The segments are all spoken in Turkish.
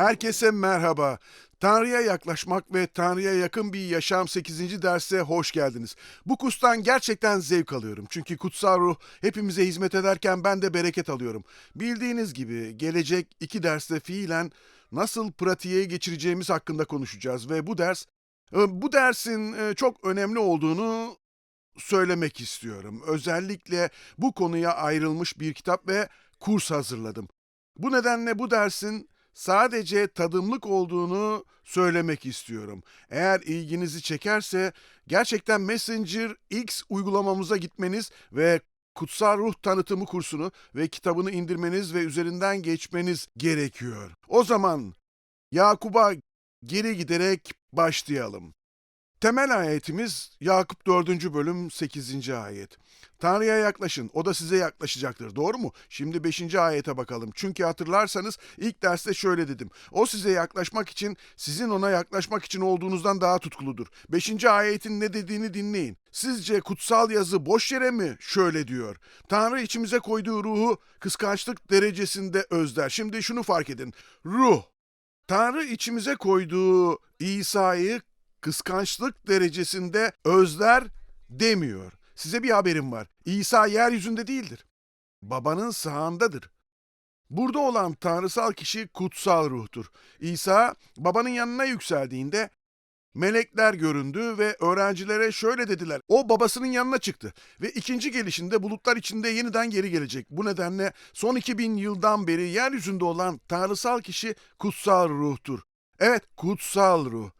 Herkese merhaba. Tanrı'ya yaklaşmak ve Tanrı'ya yakın bir yaşam 8. derse hoş geldiniz. Bu kurstan gerçekten zevk alıyorum. Çünkü kutsal ruh hepimize hizmet ederken ben de bereket alıyorum. Bildiğiniz gibi gelecek iki derste fiilen nasıl pratiğe geçireceğimiz hakkında konuşacağız ve bu ders e, bu dersin e, çok önemli olduğunu söylemek istiyorum. Özellikle bu konuya ayrılmış bir kitap ve kurs hazırladım. Bu nedenle bu dersin sadece tadımlık olduğunu söylemek istiyorum. Eğer ilginizi çekerse gerçekten Messenger X uygulamamıza gitmeniz ve Kutsal Ruh Tanıtımı kursunu ve kitabını indirmeniz ve üzerinden geçmeniz gerekiyor. O zaman Yakup'a geri giderek başlayalım. Temel ayetimiz Yakup 4. bölüm 8. ayet. Tanrı'ya yaklaşın, o da size yaklaşacaktır. Doğru mu? Şimdi 5. ayete bakalım. Çünkü hatırlarsanız ilk derste şöyle dedim. O size yaklaşmak için, sizin ona yaklaşmak için olduğunuzdan daha tutkuludur. 5. ayetin ne dediğini dinleyin. Sizce kutsal yazı boş yere mi şöyle diyor? Tanrı içimize koyduğu ruhu kıskançlık derecesinde özler. Şimdi şunu fark edin. Ruh, Tanrı içimize koyduğu İsa'yı kıskançlık derecesinde özler demiyor. Size bir haberim var. İsa yeryüzünde değildir. Babanın sağındadır. Burada olan tanrısal kişi kutsal ruhtur. İsa babanın yanına yükseldiğinde melekler göründü ve öğrencilere şöyle dediler. O babasının yanına çıktı ve ikinci gelişinde bulutlar içinde yeniden geri gelecek. Bu nedenle son 2000 yıldan beri yeryüzünde olan tanrısal kişi kutsal ruhtur. Evet, kutsal ruh.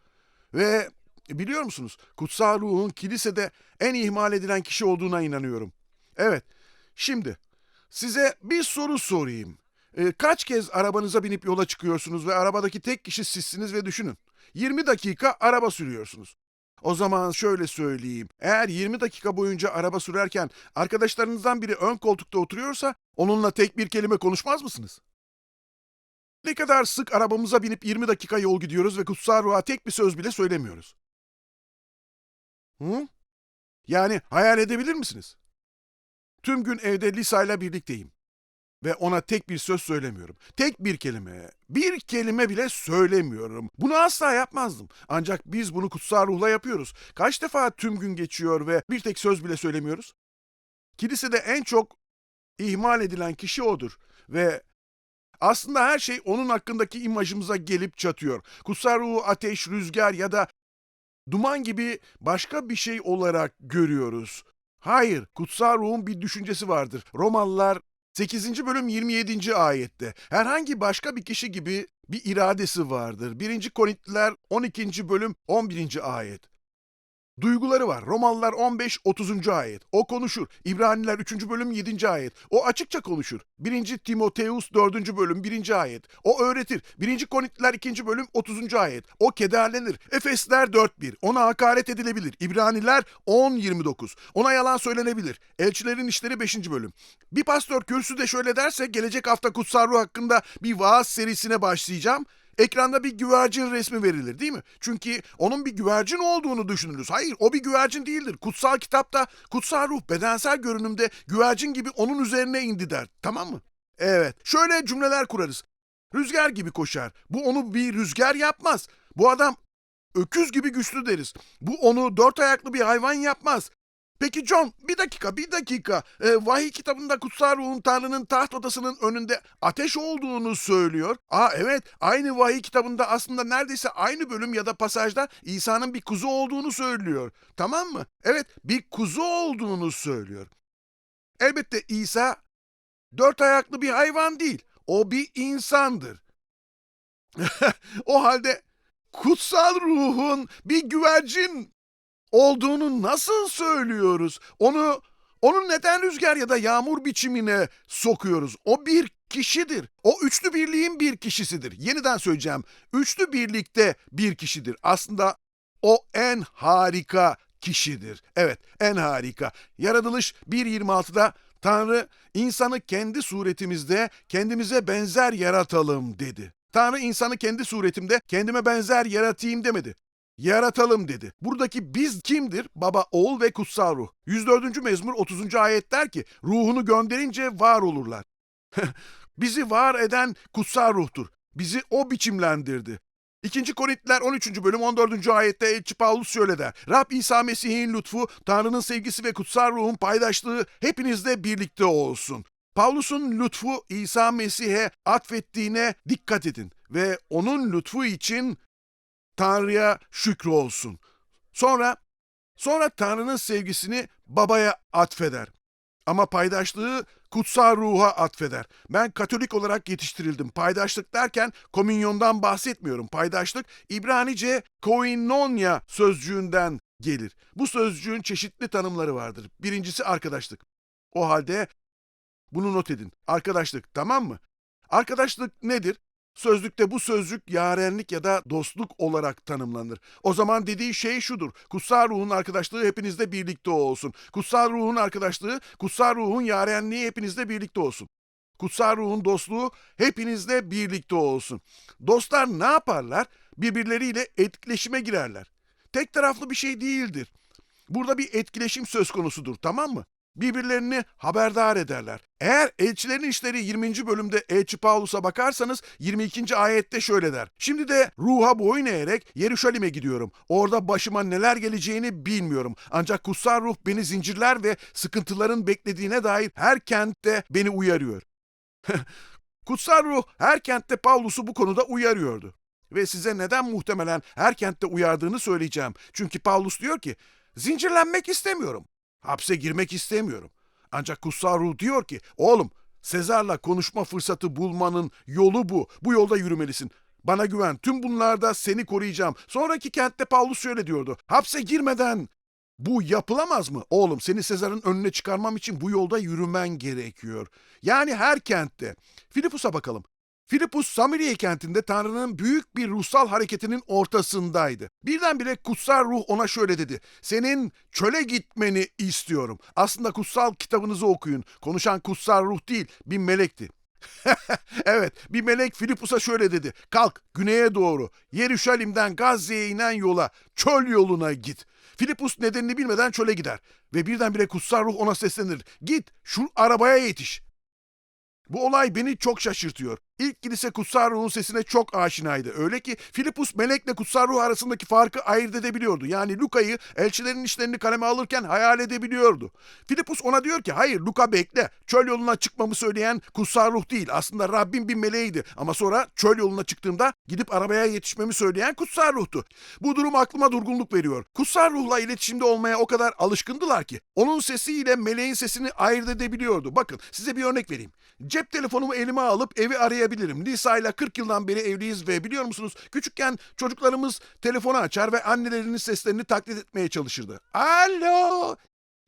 Ve biliyor musunuz? Kutsal ruhun kilisede en ihmal edilen kişi olduğuna inanıyorum. Evet. Şimdi size bir soru sorayım. Ee, kaç kez arabanıza binip yola çıkıyorsunuz ve arabadaki tek kişi sizsiniz ve düşünün. 20 dakika araba sürüyorsunuz. O zaman şöyle söyleyeyim. Eğer 20 dakika boyunca araba sürerken arkadaşlarınızdan biri ön koltukta oturuyorsa onunla tek bir kelime konuşmaz mısınız? Ne kadar sık arabamıza binip 20 dakika yol gidiyoruz ve kutsal ruha tek bir söz bile söylemiyoruz. Hı? Yani hayal edebilir misiniz? Tüm gün evde Lisa ile birlikteyim. Ve ona tek bir söz söylemiyorum. Tek bir kelime, bir kelime bile söylemiyorum. Bunu asla yapmazdım. Ancak biz bunu kutsal ruhla yapıyoruz. Kaç defa tüm gün geçiyor ve bir tek söz bile söylemiyoruz? Kilisede en çok ihmal edilen kişi odur. Ve aslında her şey onun hakkındaki imajımıza gelip çatıyor. Kutsal ruhu ateş, rüzgar ya da duman gibi başka bir şey olarak görüyoruz. Hayır, kutsal ruhun bir düşüncesi vardır. Romalılar 8. bölüm 27. ayette herhangi başka bir kişi gibi bir iradesi vardır. 1. Korintiler 12. bölüm 11. ayet. Duyguları var. Romalılar 15 30. ayet. O konuşur. İbraniler 3. bölüm 7. ayet. O açıkça konuşur. 1. Timoteus 4. bölüm 1. ayet. O öğretir. 1. Korintiler 2. bölüm 30. ayet. O kederlenir. Efesler 4.1. Ona hakaret edilebilir. İbraniler 10.29. Ona yalan söylenebilir. Elçilerin işleri 5. bölüm. Bir pastör kürsüde şöyle derse gelecek hafta kutsal ruh hakkında bir vaaz serisine başlayacağım. Ekranda bir güvercin resmi verilir değil mi? Çünkü onun bir güvercin olduğunu düşünürüz. Hayır o bir güvercin değildir. Kutsal kitapta kutsal ruh bedensel görünümde güvercin gibi onun üzerine indi der. Tamam mı? Evet. Şöyle cümleler kurarız. Rüzgar gibi koşar. Bu onu bir rüzgar yapmaz. Bu adam öküz gibi güçlü deriz. Bu onu dört ayaklı bir hayvan yapmaz. Peki John bir dakika bir dakika. Ee, vahiy kitabında kutsal ruhun Tanrı'nın taht odasının önünde ateş olduğunu söylüyor. Aa evet aynı vahiy kitabında aslında neredeyse aynı bölüm ya da pasajda İsa'nın bir kuzu olduğunu söylüyor. Tamam mı? Evet bir kuzu olduğunu söylüyor. Elbette İsa dört ayaklı bir hayvan değil. O bir insandır. o halde kutsal ruhun bir güvercin olduğunu nasıl söylüyoruz? Onu onun neden rüzgar ya da yağmur biçimine sokuyoruz? O bir kişidir. O üçlü birliğin bir kişisidir. Yeniden söyleyeceğim. Üçlü birlikte bir kişidir. Aslında o en harika kişidir. Evet, en harika. Yaratılış 1.26'da Tanrı insanı kendi suretimizde kendimize benzer yaratalım dedi. Tanrı insanı kendi suretimde kendime benzer yaratayım demedi yaratalım dedi. Buradaki biz kimdir? Baba, oğul ve kutsal ruh. 104. mezmur 30. ayet der ki ruhunu gönderince var olurlar. Bizi var eden kutsal ruhtur. Bizi o biçimlendirdi. 2. Korintiler 13. bölüm 14. ayette Elçi Paulus şöyle der. Rab İsa Mesih'in lütfu, Tanrı'nın sevgisi ve kutsal ruhun paydaşlığı hepinizle birlikte olsun. Paulus'un lütfu İsa Mesih'e atfettiğine dikkat edin ve onun lütfu için Tanrı'ya şükrü olsun. Sonra sonra Tanrı'nın sevgisini babaya atfeder. Ama paydaşlığı kutsal ruha atfeder. Ben Katolik olarak yetiştirildim. Paydaşlık derken komünyondan bahsetmiyorum. Paydaşlık İbranice koinonia sözcüğünden gelir. Bu sözcüğün çeşitli tanımları vardır. Birincisi arkadaşlık. O halde bunu not edin. Arkadaşlık tamam mı? Arkadaşlık nedir? Sözlükte bu sözcük yarenlik ya da dostluk olarak tanımlanır. O zaman dediği şey şudur. Kutsal ruhun arkadaşlığı hepinizle birlikte olsun. Kutsal ruhun arkadaşlığı, kutsal ruhun yarenliği hepinizle birlikte olsun. Kutsal ruhun dostluğu hepinizle birlikte olsun. Dostlar ne yaparlar? Birbirleriyle etkileşime girerler. Tek taraflı bir şey değildir. Burada bir etkileşim söz konusudur tamam mı? Birbirlerini haberdar ederler. Eğer elçilerin işleri 20. bölümde elçi Paulus'a bakarsanız 22. ayette şöyle der. Şimdi de ruha boyun eğerek Yeruşalim'e gidiyorum. Orada başıma neler geleceğini bilmiyorum. Ancak kutsal ruh beni zincirler ve sıkıntıların beklediğine dair her kentte beni uyarıyor. kutsal ruh her kentte Paulus'u bu konuda uyarıyordu. Ve size neden muhtemelen her kentte uyardığını söyleyeceğim. Çünkü Paulus diyor ki, zincirlenmek istemiyorum. Hapse girmek istemiyorum. Ancak kutsal ruh diyor ki, oğlum Sezar'la konuşma fırsatı bulmanın yolu bu. Bu yolda yürümelisin. Bana güven. Tüm bunlarda seni koruyacağım. Sonraki kentte Paulus şöyle diyordu. Hapse girmeden bu yapılamaz mı? Oğlum seni Sezar'ın önüne çıkarmam için bu yolda yürümen gerekiyor. Yani her kentte. Filipus'a bakalım. Filipus Samiriye kentinde Tanrı'nın büyük bir ruhsal hareketinin ortasındaydı. Birdenbire kutsal ruh ona şöyle dedi. Senin çöle gitmeni istiyorum. Aslında kutsal kitabınızı okuyun. Konuşan kutsal ruh değil, bir melekti. evet, bir melek Filipus'a şöyle dedi. Kalk, güneye doğru. Yeruşalim'den Gazze'ye inen yola, çöl yoluna git. Filipus nedenini bilmeden çöle gider. Ve birdenbire kutsal ruh ona seslenir. Git, şu arabaya yetiş. Bu olay beni çok şaşırtıyor. İlk kilise kutsal ruhun sesine çok aşinaydı. Öyle ki Filipus melekle kutsal ruh arasındaki farkı ayırt edebiliyordu. Yani Luka'yı elçilerin işlerini kaleme alırken hayal edebiliyordu. Filipus ona diyor ki hayır Luka bekle. Çöl yoluna çıkmamı söyleyen kutsal ruh değil. Aslında Rabbim bir meleğiydi. Ama sonra çöl yoluna çıktığımda gidip arabaya yetişmemi söyleyen kutsal ruhtu. Bu durum aklıma durgunluk veriyor. Kutsal ruhla iletişimde olmaya o kadar alışkındılar ki onun sesiyle meleğin sesini ayırt edebiliyordu. Bakın size bir örnek vereyim. Cep telefonumu elime alıp evi arayabilirim. Lisa ile 40 yıldan beri evliyiz ve biliyor musunuz küçükken çocuklarımız telefonu açar ve annelerinin seslerini taklit etmeye çalışırdı. Alo!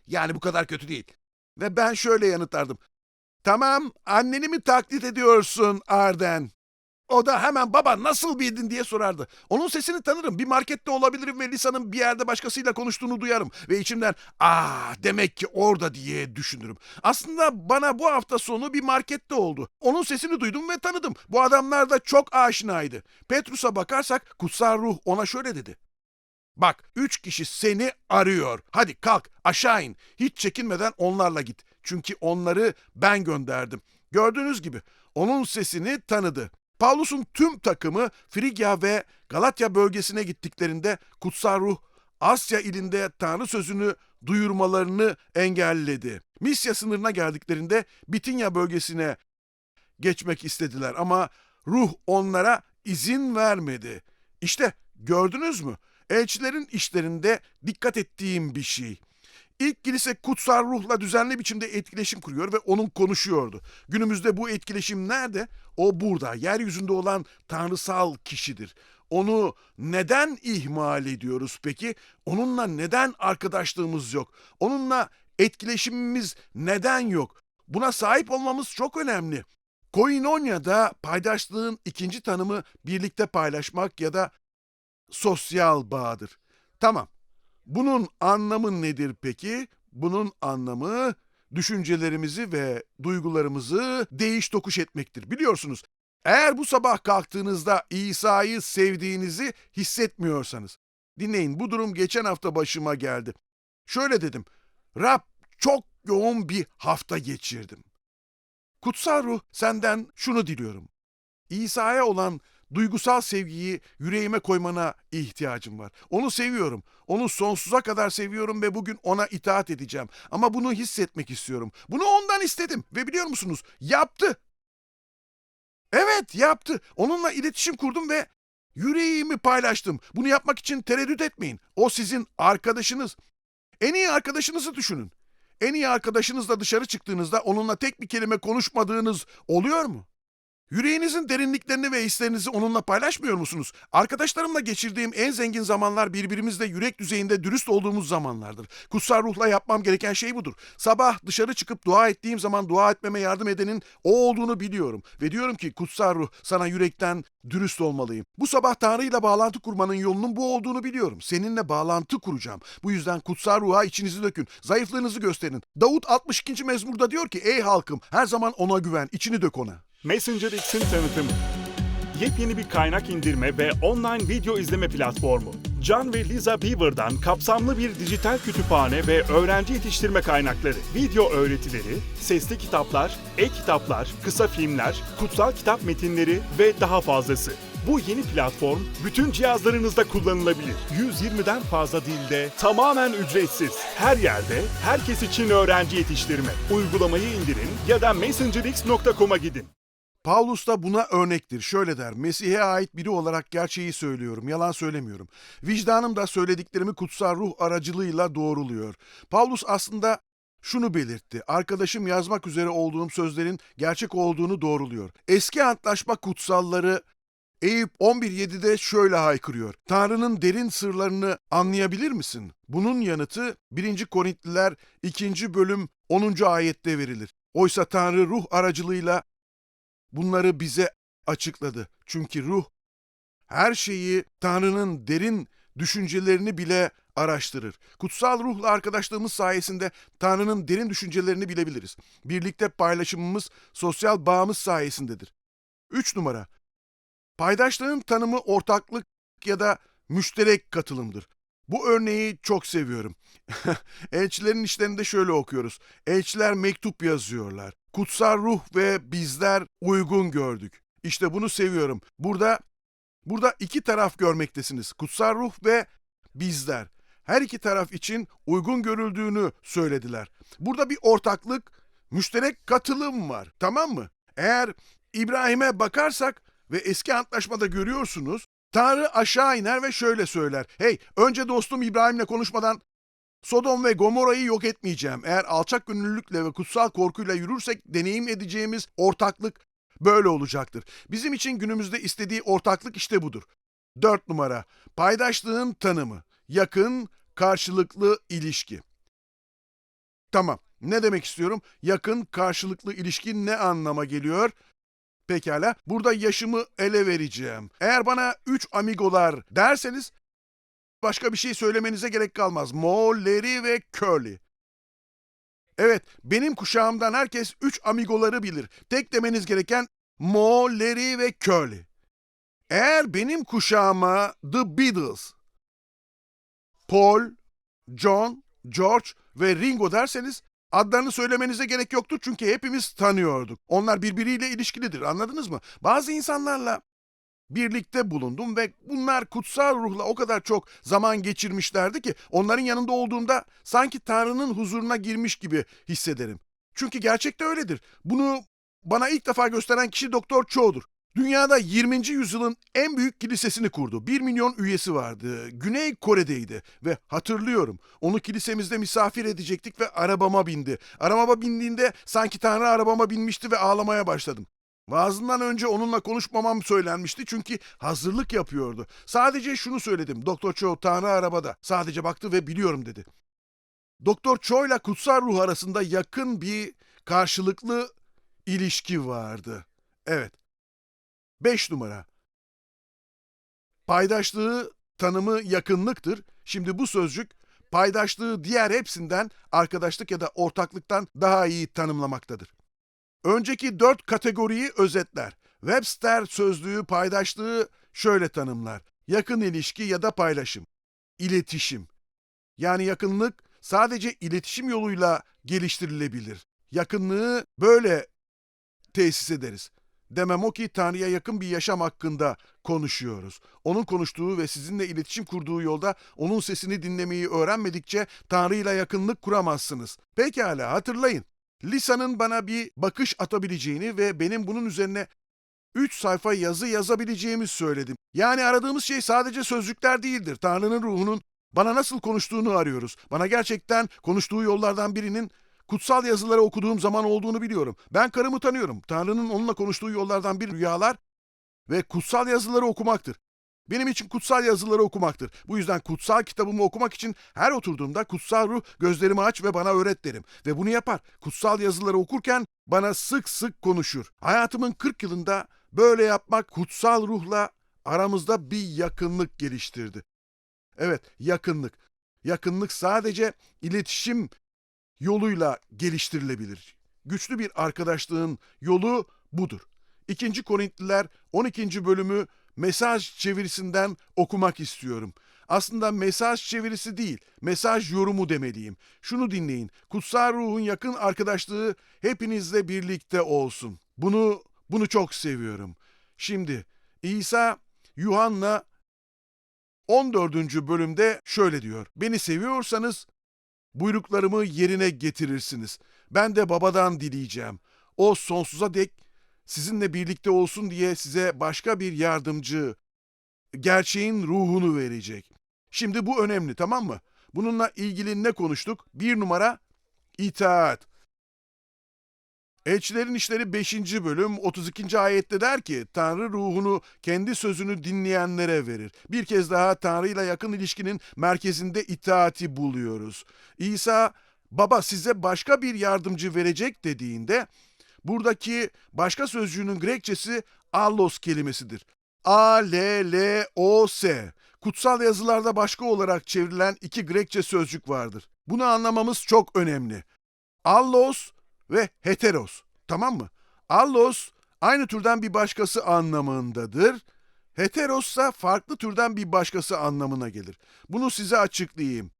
Yani bu kadar kötü değil. Ve ben şöyle yanıtlardım. Tamam anneni mi taklit ediyorsun Arden? O da hemen baba nasıl bildin diye sorardı. Onun sesini tanırım. Bir markette olabilirim ve Lisa'nın bir yerde başkasıyla konuştuğunu duyarım. Ve içimden aa demek ki orada diye düşünürüm. Aslında bana bu hafta sonu bir markette oldu. Onun sesini duydum ve tanıdım. Bu adamlar da çok aşinaydı. Petrus'a bakarsak kutsal ruh ona şöyle dedi. Bak üç kişi seni arıyor. Hadi kalk aşağı in. Hiç çekinmeden onlarla git. Çünkü onları ben gönderdim. Gördüğünüz gibi onun sesini tanıdı. Paulus'un tüm takımı Frigya ve Galatya bölgesine gittiklerinde kutsal ruh Asya ilinde Tanrı sözünü duyurmalarını engelledi. Misya sınırına geldiklerinde Bitinya bölgesine geçmek istediler ama ruh onlara izin vermedi. İşte gördünüz mü? Elçilerin işlerinde dikkat ettiğim bir şey. İlk kilise kutsal ruhla düzenli biçimde etkileşim kuruyor ve onun konuşuyordu. Günümüzde bu etkileşim nerede? O burada, yeryüzünde olan tanrısal kişidir. Onu neden ihmal ediyoruz peki? Onunla neden arkadaşlığımız yok? Onunla etkileşimimiz neden yok? Buna sahip olmamız çok önemli. Koinonya'da paydaşlığın ikinci tanımı birlikte paylaşmak ya da sosyal bağdır. Tamam. Bunun anlamı nedir peki? Bunun anlamı düşüncelerimizi ve duygularımızı değiş tokuş etmektir. Biliyorsunuz eğer bu sabah kalktığınızda İsa'yı sevdiğinizi hissetmiyorsanız. Dinleyin bu durum geçen hafta başıma geldi. Şöyle dedim. Rab çok yoğun bir hafta geçirdim. Kutsal ruh senden şunu diliyorum. İsa'ya olan duygusal sevgiyi yüreğime koymana ihtiyacım var. Onu seviyorum. Onu sonsuza kadar seviyorum ve bugün ona itaat edeceğim. Ama bunu hissetmek istiyorum. Bunu ondan istedim ve biliyor musunuz? Yaptı. Evet, yaptı. Onunla iletişim kurdum ve yüreğimi paylaştım. Bunu yapmak için tereddüt etmeyin. O sizin arkadaşınız. En iyi arkadaşınızı düşünün. En iyi arkadaşınızla dışarı çıktığınızda onunla tek bir kelime konuşmadığınız oluyor mu? Yüreğinizin derinliklerini ve hislerinizi onunla paylaşmıyor musunuz? Arkadaşlarımla geçirdiğim en zengin zamanlar birbirimizle yürek düzeyinde dürüst olduğumuz zamanlardır. Kutsal ruhla yapmam gereken şey budur. Sabah dışarı çıkıp dua ettiğim zaman dua etmeme yardım edenin o olduğunu biliyorum. Ve diyorum ki kutsal ruh sana yürekten dürüst olmalıyım. Bu sabah Tanrı'yla bağlantı kurmanın yolunun bu olduğunu biliyorum. Seninle bağlantı kuracağım. Bu yüzden kutsal ruha içinizi dökün. Zayıflığınızı gösterin. Davut 62. mezmurda diyor ki ey halkım her zaman ona güven, içini dök ona. Messenger X'in tanıtımı. Yepyeni bir kaynak indirme ve online video izleme platformu. John ve Lisa Beaver'dan kapsamlı bir dijital kütüphane ve öğrenci yetiştirme kaynakları, video öğretileri, sesli kitaplar, e-kitaplar, kısa filmler, kutsal kitap metinleri ve daha fazlası. Bu yeni platform bütün cihazlarınızda kullanılabilir. 120'den fazla dilde tamamen ücretsiz. Her yerde, herkes için öğrenci yetiştirme. Uygulamayı indirin ya da messengerx.com'a gidin. Paulus da buna örnektir. Şöyle der, Mesih'e ait biri olarak gerçeği söylüyorum, yalan söylemiyorum. Vicdanım da söylediklerimi kutsal ruh aracılığıyla doğruluyor. Paulus aslında şunu belirtti. Arkadaşım yazmak üzere olduğum sözlerin gerçek olduğunu doğruluyor. Eski antlaşma kutsalları Eyüp 11.7'de şöyle haykırıyor. Tanrı'nın derin sırlarını anlayabilir misin? Bunun yanıtı 1. Korintliler 2. bölüm 10. ayette verilir. Oysa Tanrı ruh aracılığıyla bunları bize açıkladı. Çünkü ruh her şeyi Tanrı'nın derin düşüncelerini bile araştırır. Kutsal ruhla arkadaşlığımız sayesinde Tanrı'nın derin düşüncelerini bilebiliriz. Birlikte paylaşımımız sosyal bağımız sayesindedir. 3 numara. Paydaşlığın tanımı ortaklık ya da müşterek katılımdır. Bu örneği çok seviyorum. Elçilerin işlerinde şöyle okuyoruz. Elçiler mektup yazıyorlar. Kutsal ruh ve bizler uygun gördük. İşte bunu seviyorum. Burada burada iki taraf görmektesiniz. Kutsal ruh ve bizler. Her iki taraf için uygun görüldüğünü söylediler. Burada bir ortaklık, müşterek katılım var. Tamam mı? Eğer İbrahim'e bakarsak ve eski antlaşmada görüyorsunuz, Tanrı aşağı iner ve şöyle söyler. Hey, önce dostum İbrahim'le konuşmadan Sodom ve Gomorra'yı yok etmeyeceğim. Eğer alçak gönüllülükle ve kutsal korkuyla yürürsek deneyim edeceğimiz ortaklık böyle olacaktır. Bizim için günümüzde istediği ortaklık işte budur. 4 numara. Paydaşlığın tanımı. Yakın, karşılıklı ilişki. Tamam. Ne demek istiyorum? Yakın, karşılıklı ilişki ne anlama geliyor? Pekala. Burada yaşımı ele vereceğim. Eğer bana 3 amigolar derseniz başka bir şey söylemenize gerek kalmaz. Mo, Larry ve Curly. Evet, benim kuşağımdan herkes 3 amigoları bilir. Tek demeniz gereken Mo, Larry ve Curly. Eğer benim kuşağıma The Beatles, Paul, John, George ve Ringo derseniz adlarını söylemenize gerek yoktur çünkü hepimiz tanıyorduk. Onlar birbiriyle ilişkilidir anladınız mı? Bazı insanlarla birlikte bulundum ve bunlar kutsal ruhla o kadar çok zaman geçirmişlerdi ki onların yanında olduğumda sanki Tanrı'nın huzuruna girmiş gibi hissederim. Çünkü gerçekte öyledir. Bunu bana ilk defa gösteren kişi Doktor Cho'dur. Dünyada 20. yüzyılın en büyük kilisesini kurdu. 1 milyon üyesi vardı. Güney Kore'deydi ve hatırlıyorum. Onu kilisemizde misafir edecektik ve arabama bindi. Arabama bindiğinde sanki Tanrı arabama binmişti ve ağlamaya başladım. Vaazından önce onunla konuşmamam söylenmişti çünkü hazırlık yapıyordu. Sadece şunu söyledim. Doktor Cho Tanrı arabada. Sadece baktı ve biliyorum dedi. Doktor Cho ile kutsal ruh arasında yakın bir karşılıklı ilişki vardı. Evet. 5 numara. Paydaşlığı tanımı yakınlıktır. Şimdi bu sözcük paydaşlığı diğer hepsinden arkadaşlık ya da ortaklıktan daha iyi tanımlamaktadır. Önceki dört kategoriyi özetler. Webster sözlüğü paydaşlığı şöyle tanımlar. Yakın ilişki ya da paylaşım. İletişim. Yani yakınlık sadece iletişim yoluyla geliştirilebilir. Yakınlığı böyle tesis ederiz. Demem o ki Tanrı'ya yakın bir yaşam hakkında konuşuyoruz. Onun konuştuğu ve sizinle iletişim kurduğu yolda onun sesini dinlemeyi öğrenmedikçe Tanrı'yla yakınlık kuramazsınız. Pekala hatırlayın. Lisa'nın bana bir bakış atabileceğini ve benim bunun üzerine 3 sayfa yazı yazabileceğimi söyledim. Yani aradığımız şey sadece sözcükler değildir. Tanrı'nın ruhunun bana nasıl konuştuğunu arıyoruz. Bana gerçekten konuştuğu yollardan birinin kutsal yazıları okuduğum zaman olduğunu biliyorum. Ben karımı tanıyorum. Tanrı'nın onunla konuştuğu yollardan bir rüyalar ve kutsal yazıları okumaktır. Benim için kutsal yazıları okumaktır. Bu yüzden kutsal kitabımı okumak için her oturduğumda kutsal ruh gözlerimi aç ve bana öğret derim. Ve bunu yapar. Kutsal yazıları okurken bana sık sık konuşur. Hayatımın 40 yılında böyle yapmak kutsal ruhla aramızda bir yakınlık geliştirdi. Evet, yakınlık. Yakınlık sadece iletişim yoluyla geliştirilebilir. Güçlü bir arkadaşlığın yolu budur. 2. Korintliler 12. bölümü mesaj çevirisinden okumak istiyorum. Aslında mesaj çevirisi değil, mesaj yorumu demeliyim. Şunu dinleyin. Kutsal ruhun yakın arkadaşlığı hepinizle birlikte olsun. Bunu bunu çok seviyorum. Şimdi İsa Yuhanna 14. bölümde şöyle diyor. Beni seviyorsanız buyruklarımı yerine getirirsiniz. Ben de babadan dileyeceğim. O sonsuza dek sizinle birlikte olsun diye size başka bir yardımcı, gerçeğin ruhunu verecek. Şimdi bu önemli tamam mı? Bununla ilgili ne konuştuk? Bir numara itaat. Elçilerin İşleri 5. bölüm 32. ayette der ki Tanrı ruhunu kendi sözünü dinleyenlere verir. Bir kez daha Tanrı ile yakın ilişkinin merkezinde itaati buluyoruz. İsa baba size başka bir yardımcı verecek dediğinde buradaki başka sözcüğünün Grekçesi allos kelimesidir. A-L-L-O-S. Kutsal yazılarda başka olarak çevrilen iki Grekçe sözcük vardır. Bunu anlamamız çok önemli. Allos ve heteros. Tamam mı? Allos aynı türden bir başkası anlamındadır. Heteros ise farklı türden bir başkası anlamına gelir. Bunu size açıklayayım.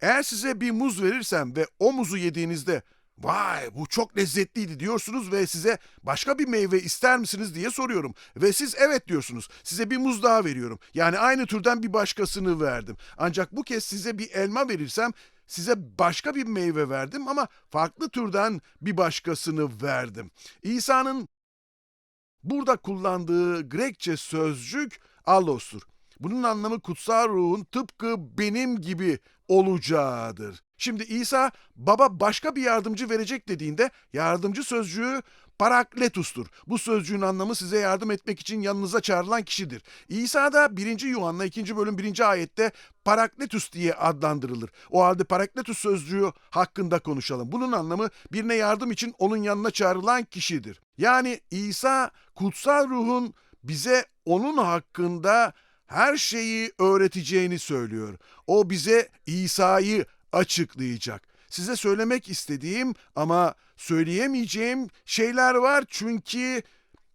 Eğer size bir muz verirsem ve o muzu yediğinizde vay bu çok lezzetliydi diyorsunuz ve size başka bir meyve ister misiniz diye soruyorum. Ve siz evet diyorsunuz. Size bir muz daha veriyorum. Yani aynı türden bir başkasını verdim. Ancak bu kez size bir elma verirsem size başka bir meyve verdim ama farklı türden bir başkasını verdim. İsa'nın burada kullandığı Grekçe sözcük allos'tur. Bunun anlamı kutsal ruhun tıpkı benim gibi olacağıdır. Şimdi İsa baba başka bir yardımcı verecek dediğinde yardımcı sözcüğü parakletustur. Bu sözcüğün anlamı size yardım etmek için yanınıza çağrılan kişidir. İsa da 1. Yuhanna 2. bölüm 1. ayette parakletus diye adlandırılır. O halde parakletus sözcüğü hakkında konuşalım. Bunun anlamı birine yardım için onun yanına çağrılan kişidir. Yani İsa kutsal ruhun bize onun hakkında her şeyi öğreteceğini söylüyor. O bize İsa'yı açıklayacak. Size söylemek istediğim ama söyleyemeyeceğim şeyler var çünkü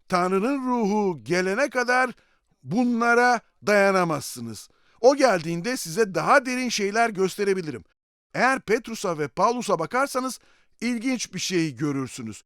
Tanrı'nın ruhu gelene kadar bunlara dayanamazsınız. O geldiğinde size daha derin şeyler gösterebilirim. Eğer Petrus'a ve Paulus'a bakarsanız ilginç bir şey görürsünüz.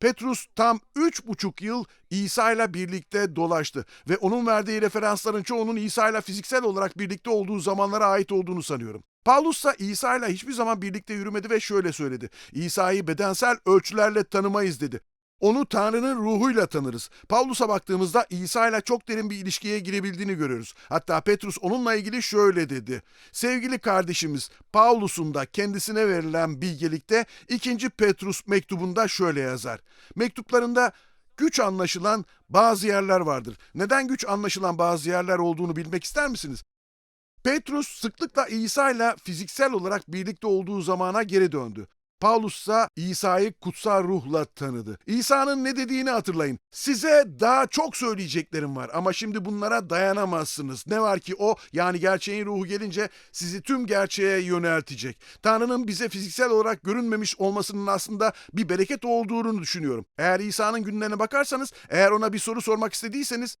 Petrus tam üç buçuk yıl İsa ile birlikte dolaştı ve onun verdiği referansların çoğunun İsa ile fiziksel olarak birlikte olduğu zamanlara ait olduğunu sanıyorum. Paulus da İsa ile hiçbir zaman birlikte yürümedi ve şöyle söyledi. İsa'yı bedensel ölçülerle tanımayız dedi. Onu Tanrı'nın ruhuyla tanırız. Paulus'a baktığımızda İsa ile çok derin bir ilişkiye girebildiğini görüyoruz. Hatta Petrus onunla ilgili şöyle dedi. Sevgili kardeşimiz Paulus'un da kendisine verilen bilgelikte 2. Petrus mektubunda şöyle yazar. Mektuplarında güç anlaşılan bazı yerler vardır. Neden güç anlaşılan bazı yerler olduğunu bilmek ister misiniz? Petrus sıklıkla İsa ile fiziksel olarak birlikte olduğu zamana geri döndü. Paulus ise İsa'yı kutsal ruhla tanıdı. İsa'nın ne dediğini hatırlayın. Size daha çok söyleyeceklerim var ama şimdi bunlara dayanamazsınız. Ne var ki o yani gerçeğin ruhu gelince sizi tüm gerçeğe yöneltecek. Tanrı'nın bize fiziksel olarak görünmemiş olmasının aslında bir bereket olduğunu düşünüyorum. Eğer İsa'nın günlerine bakarsanız, eğer ona bir soru sormak istediyseniz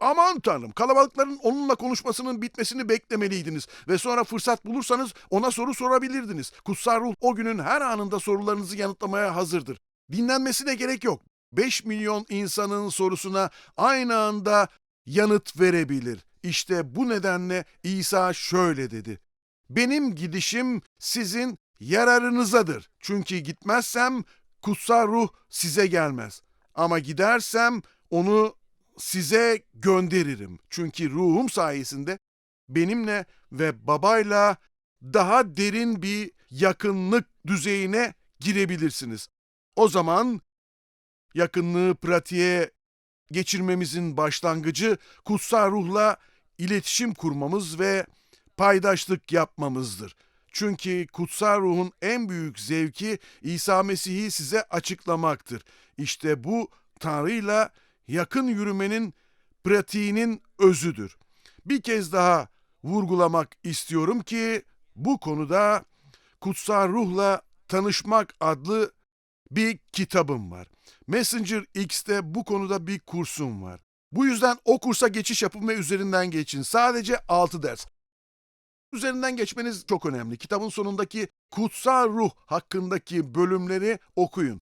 Aman tanrım kalabalıkların onunla konuşmasının bitmesini beklemeliydiniz ve sonra fırsat bulursanız ona soru sorabilirdiniz. Kutsal ruh o günün her anında sorularınızı yanıtlamaya hazırdır. Dinlenmesine gerek yok. 5 milyon insanın sorusuna aynı anda yanıt verebilir. İşte bu nedenle İsa şöyle dedi. Benim gidişim sizin yararınızadır. Çünkü gitmezsem kutsal ruh size gelmez. Ama gidersem onu size gönderirim. Çünkü ruhum sayesinde benimle ve babayla daha derin bir yakınlık düzeyine girebilirsiniz. O zaman yakınlığı pratiğe geçirmemizin başlangıcı kutsal ruhla iletişim kurmamız ve paydaşlık yapmamızdır. Çünkü kutsal ruhun en büyük zevki İsa Mesih'i size açıklamaktır. İşte bu Tanrı'yla yakın yürümenin pratiğinin özüdür. Bir kez daha vurgulamak istiyorum ki bu konuda Kutsal Ruh'la Tanışmak adlı bir kitabım var. Messenger X'te bu konuda bir kursum var. Bu yüzden o kursa geçiş yapın ve üzerinden geçin. Sadece 6 ders. Üzerinden geçmeniz çok önemli. Kitabın sonundaki kutsal ruh hakkındaki bölümleri okuyun.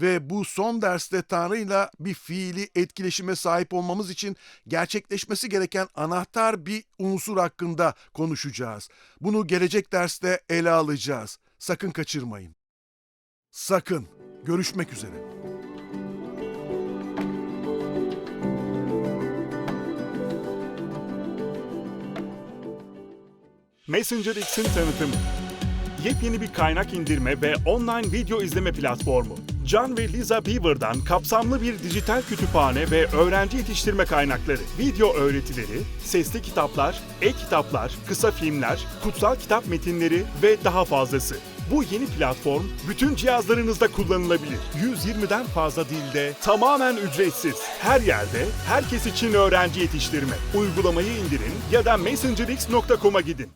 Ve bu son derste Tanrı'yla bir fiili etkileşime sahip olmamız için gerçekleşmesi gereken anahtar bir unsur hakkında konuşacağız. Bunu gelecek derste ele alacağız. Sakın kaçırmayın. Sakın. Görüşmek üzere. Messenger X'in tanıtımı. Yepyeni bir kaynak indirme ve online video izleme platformu. John ve Lisa Beaver'dan kapsamlı bir dijital kütüphane ve öğrenci yetiştirme kaynakları, video öğretileri, sesli kitaplar, e-kitaplar, kısa filmler, kutsal kitap metinleri ve daha fazlası. Bu yeni platform bütün cihazlarınızda kullanılabilir. 120'den fazla dilde, tamamen ücretsiz. Her yerde, herkes için öğrenci yetiştirme. Uygulamayı indirin ya da messengerx.com'a gidin.